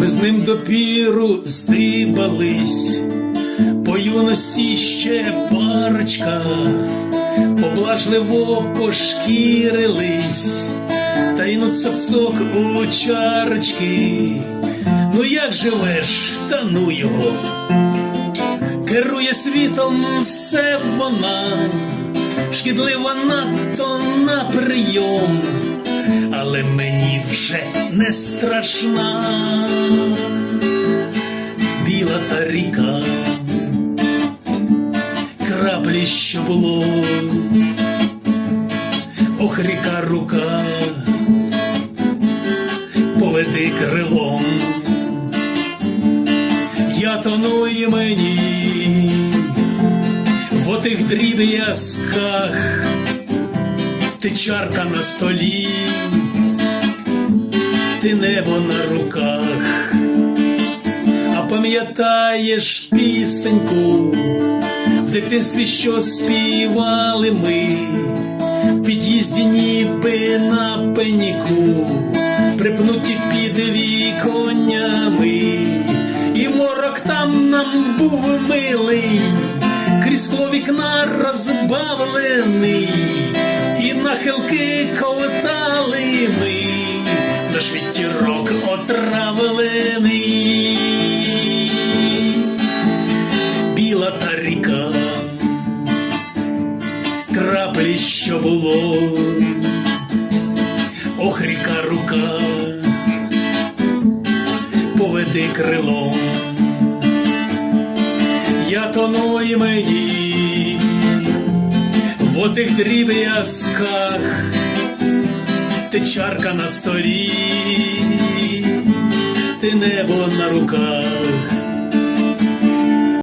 Ми з ним допіру здибались, по юності ще парочка, поблажливо пошкірились, та й ну цок-цок у чарочки. Ну як живеш, та ну його, керує світом все вона, шкідлива надто на прийом, але мені вже не страшна що було, ох, ріка рука, поведи крилом, я тону і мені в отих дріб'язках, ти чарка на столі, ти небо на руках, пам'ятаєш пісеньку дитинстві, що співали ми, в під'їзді ніби на пеніку, припнуті під віконнями, і морок там нам був милий, крізь скло вікна розбавлений, і нахилки ковтали ми, наш вітірок отравлений, краплі, що було, ох, ріка рука, поведи крилом. Я тону і мені в отих дріб'язках, ти чарка на столі, ти небо на руках,